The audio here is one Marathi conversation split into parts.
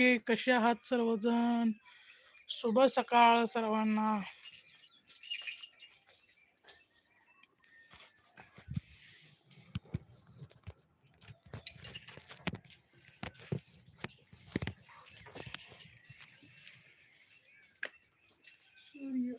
की कसे आहात सर्वजण? शुभ सकाळ सर्वांना. सूर्य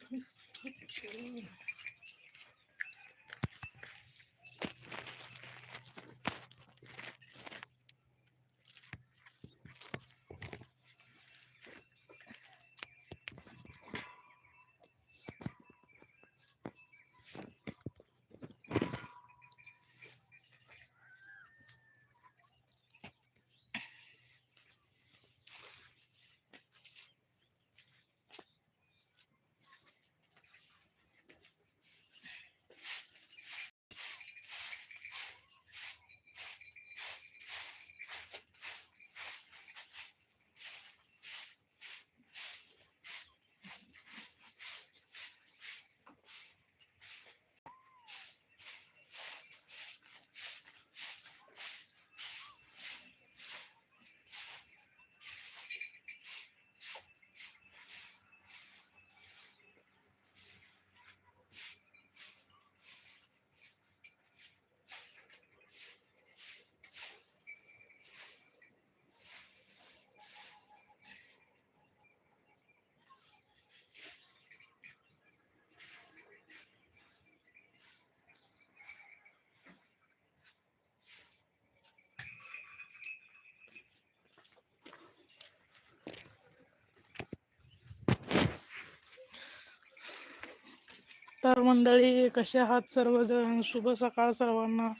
तर मंडळी कसे आहात सर्वजण? शुभ सकाळ सर्वांना.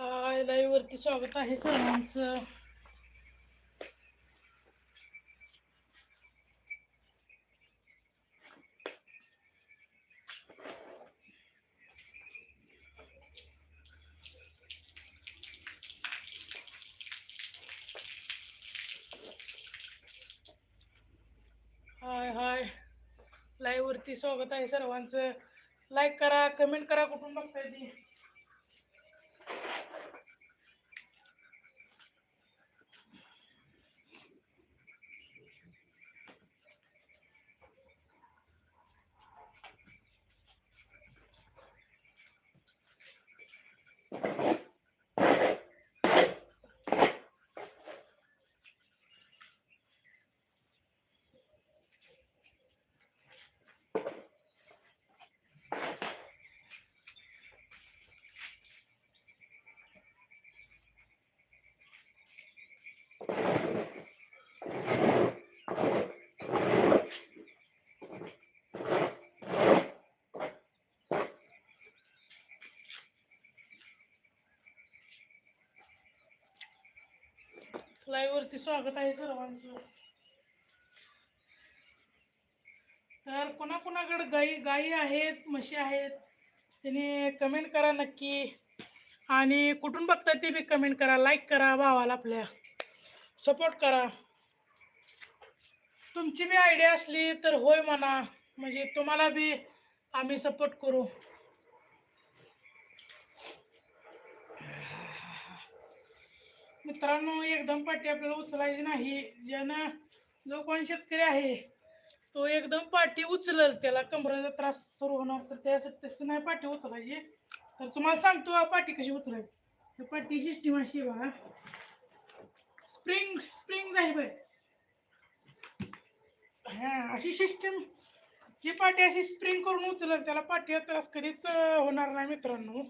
हाय लाईव्हवरती स्वागत आहे सर्वांचं. हाय हाय. लाईव्हवरती स्वागत आहे सर्वांचं. लाईक करा कमेंट करा कुठून बघताय ती? लाईव्हवरती स्वागत आहे सर्वांचं. तर कोणाकोणाकडे गाई गाई आहेत म्हशी आहेत त्याने कमेंट करा नक्की. आणि कुठून बघताय ते बी कमेंट करा लाईक करा भावाला आपल्या. सपोर्ट करा. तुमची बी आयडिया असली तर होय म्हणा. म्हणजे तुम्हाला बी आम्ही सपोर्ट करू. मित्रांनो एकदम पाठी आपल्याला उचलायची नाही. ज्यानं जो कोण शेतकरी आहे तो एकदम पाठी उचलल त्याला कमरेचा त्रास सुरू होणार. तर त्यासाठी तसं नाही पाठी उचलायची. तर तुम्हाला सांगतो पाठी कशी उचलायची. तर पाठी सिस्टीम अशी बघा. स्प्रिंग स्प्रिंग झाली बाय हा अशी सिस्टीम जी पाठी अशी स्प्रिंग करून उचलल त्याला पाठीचा त्रास कधीच होणार नाही मित्रांनो.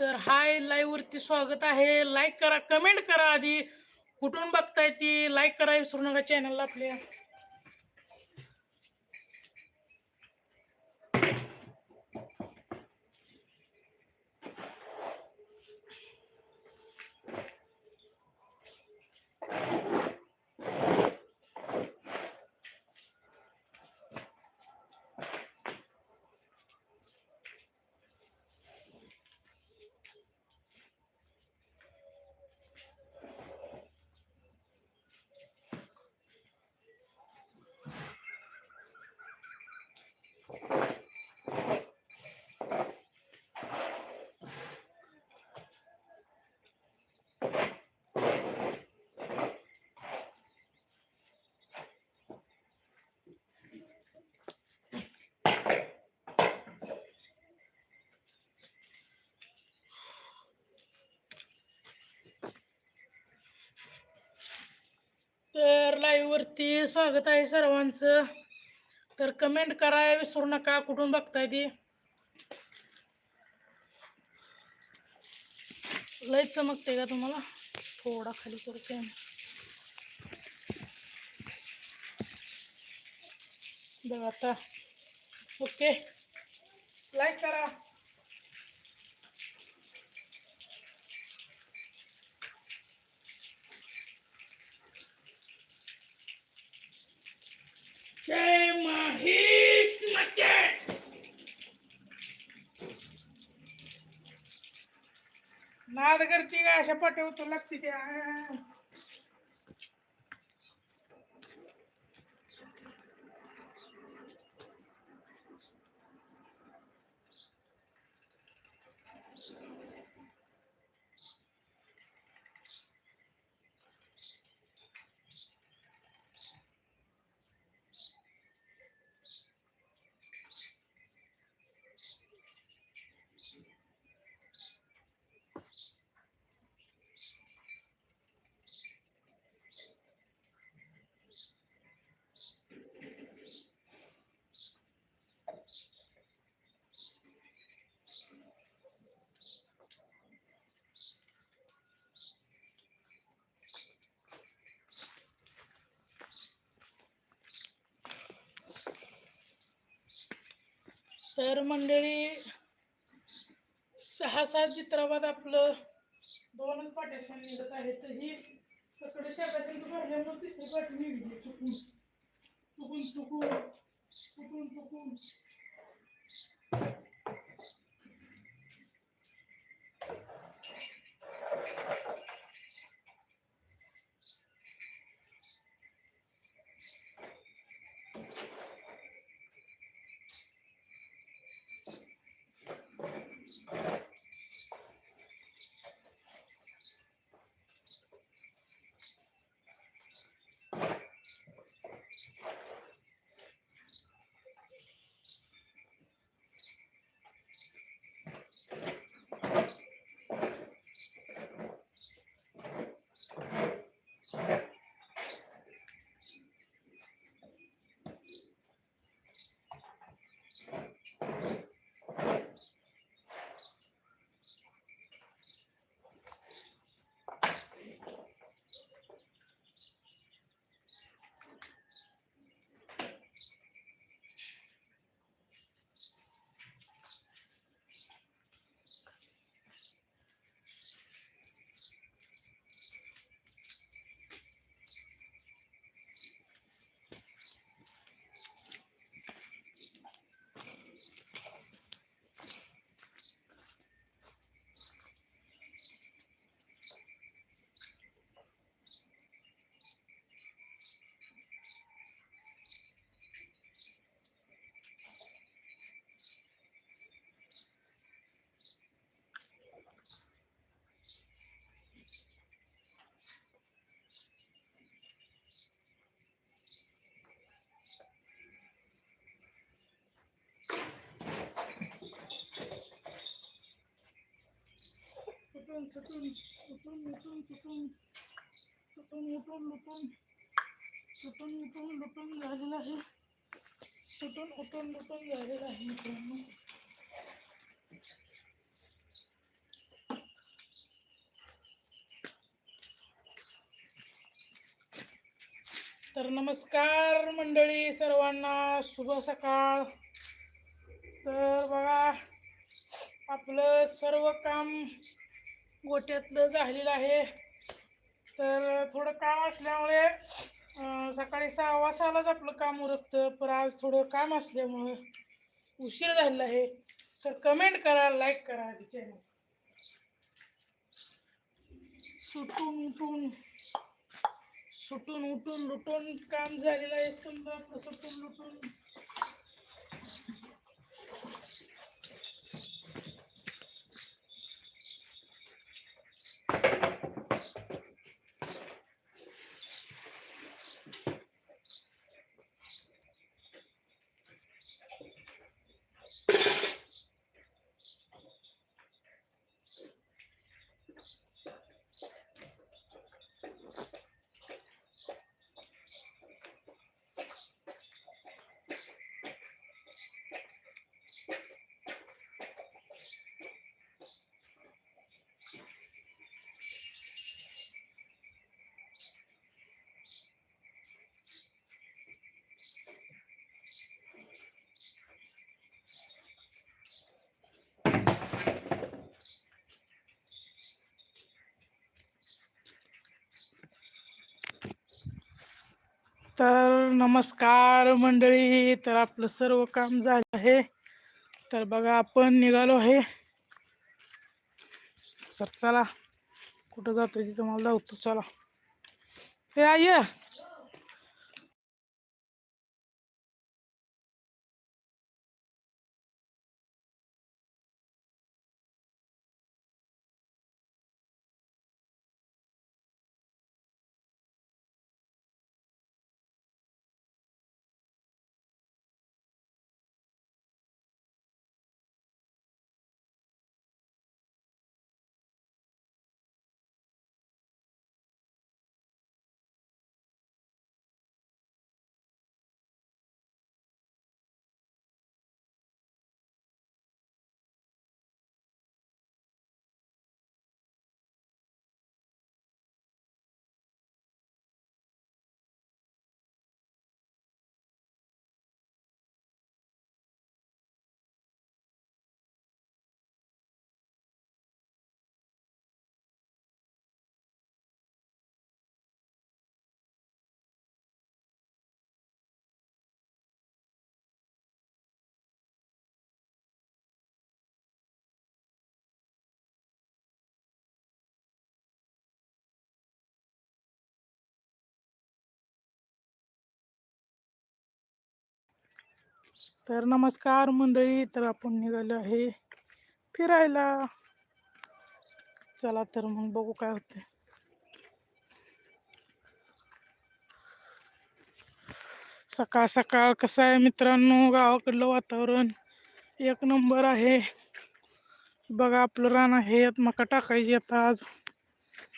तर हाय लाईव्ह वरती स्वागत आहे. लाईक करा कमेंट करा आधी. कुठून बघताय ती? लाईक करा विसरू नका चॅनलला आपल्या. तर लाईववरती स्वागत आहे सर्वांचं. तर कमेंट करा विसरू नका कुठून बघताय ती? लय चमकते का तुम्हाला? थोडा खाली करते बघा आता. ओके लाईक करा. जय महेश नके नाद करते काय अशा पाट्या लागते त्या. तर मंडळी सहा सात चित्राबाद आपलं दोनच पाट्याशन निघत आहे तर ही तकडे शेताच्या भरल्यामुळे तिसरी पाठी निघली चुकून. चुकून चुकून चुकून चुकून. सुटून सुटून सुटून उठून सुटून सुटून उठून लुटून सुटून उठून लुटून झालेलं आहे सुटून उठून लुटून झालेलं आहे मित्रांनो तर नमस्कार मंडळी सर्वांना शुभ सकाळ. तर बघा आपलं सर्व काम गोट्यातलं झालेलं आहे. तर थोडं काम असल्यामुळे सकाळी सहा वाजतालाच आपलं काम उरकतं पर आज थोडं काम असल्यामुळं उशीर झालेला आहे. तर कमेंट करा लाईक करा चॅनल सुटून उठून सुटून उठून लुटून काम झालेलं आहे. समजा सुटून लुटून. तर नमस्कार मंडळी तर आपलं सर्व काम झालं आहे. तर बघा आपण निघालो आहे. सर चला कुठं जातोय तिथं मला जाऊतो चला. ते आय तर नमस्कार मंडळी तर आपण निघालो आहे फिरायला. चला तर मग बघू काय होते सकाळ सकाळ कसं आहे मित्रांनो गावाकडलं वातावरण एक नंबर आहे. बघा आपलं रान आहे मका टाकायची आता आज.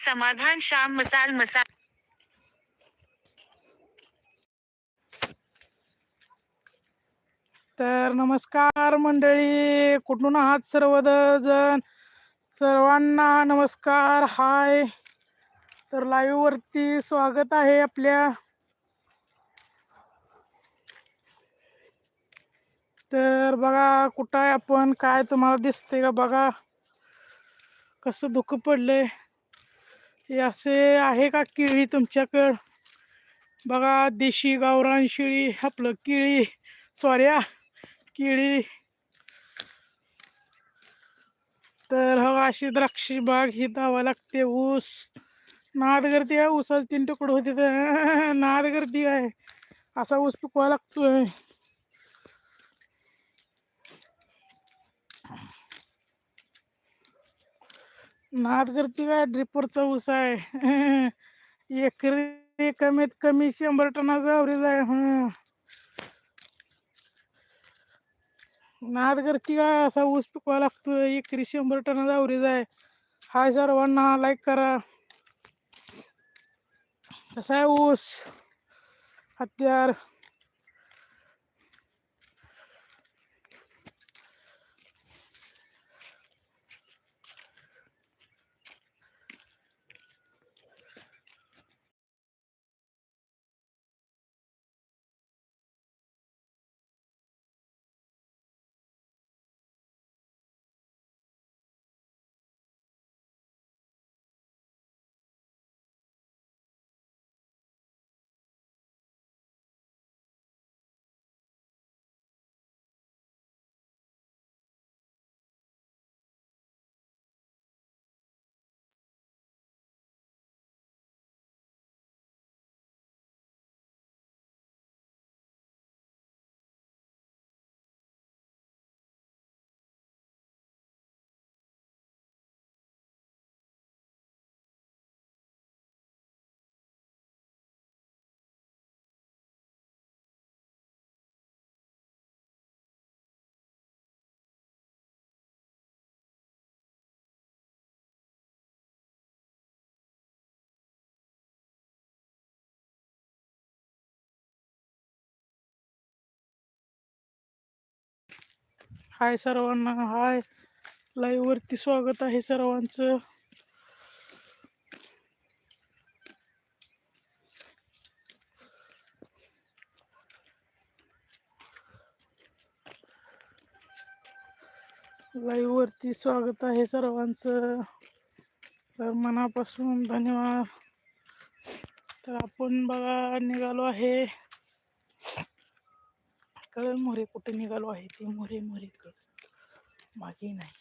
समाधान श्याम मसाल मसाल. तर नमस्कार मंडळी. कुठून आहात सर्वजण? सर्वांना नमस्कार. हाय. तर लाईव्ह वरती स्वागत आहे आपल्या. तर बघा कुठं आहे आपण? काय तुम्हाला दिसते का बघा? कसं दुःख पडले हे असे आहे का केळी तुमच्याकडं? बघा देशी गावरान शिळी आपलं केळी. सॉऱ्या केळी. तर हो अशी द्राक्षी बाग ही धावा लागते ऊस. नाद गर्दी आहे ऊसाचे तीन तुकडे होते तर नाद गर्दी आहे. असा ऊस पिकवा लागतोय. नाद गर्दी काय ड्रिपरचा ऊस आहे. एकरी कमीत कमी शंभर टनाचा अवरेज आहे हं. नाद करती का असा ऊस पिकवा लागतो एकरी शंभर टन जावरी आहे. हाय सर्वांना लाईक करा. कसा आहे ऊस? हत्यार. हाय सर्वांना हाय. लाईववरती स्वागत आहे सर्वांचं. लाईव्हवरती स्वागत आहे सर्वांचं. तर मनापासून धन्यवाद. तर आपण बघा निघालो आहे. कळ मोरे कुठे निघालो आहे ते मोरे मोरे कळ मागे नाही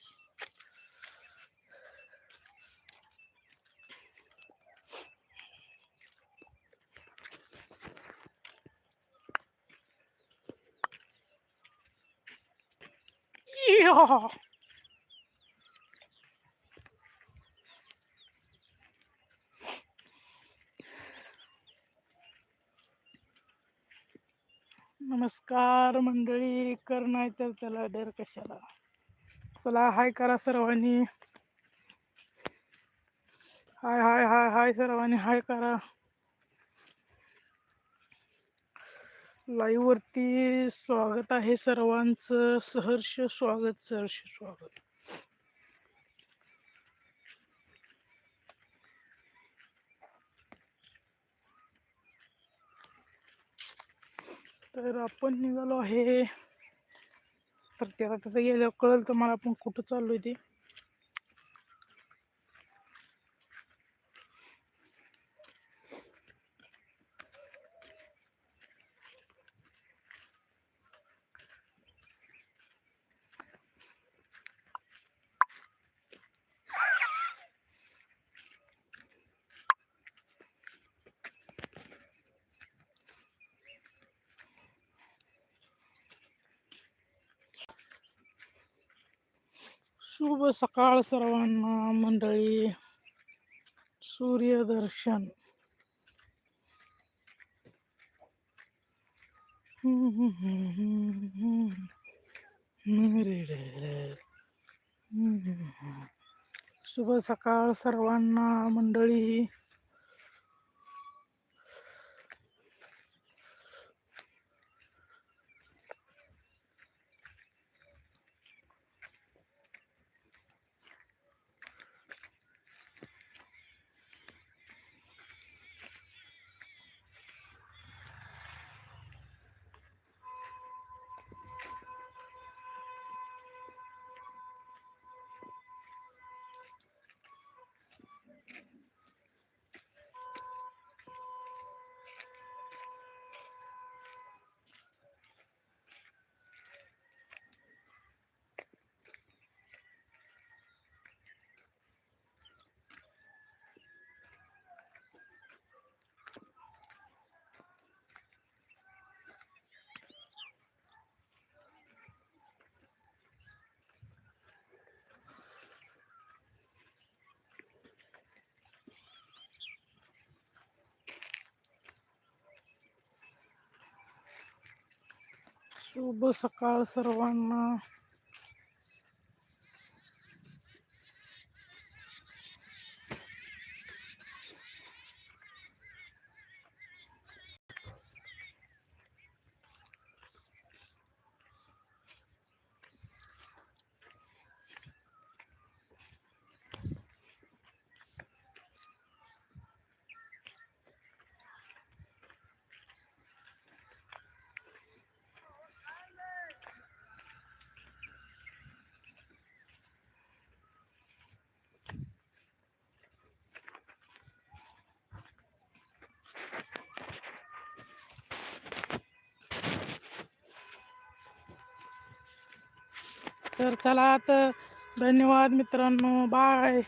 Yeah. नमस्कार मंडळी कर नाही तर त्याला डर कशाला? चला हाय करा सर्वांनी. हाय हाय हाय हाय सर्वांनी हाय करा. लाईव्ह वरती स्वागत आहे सर्वांचं. सहर्ष स्वागत सहर्ष स्वागत. तर आपण निघालो आहे. तर त्याला आता गेल्यावर कळलं तर मला आपण कुठं चाललो आहे ते. शुभ सकाळ सर्वांना मंडळी. सूर्यदर्शन. शुभ सकाळ सर्वांना मंडळी. शुभ सकाळ सर्वांना तर चला तर धन्यवाद मित्रांनो. बाय.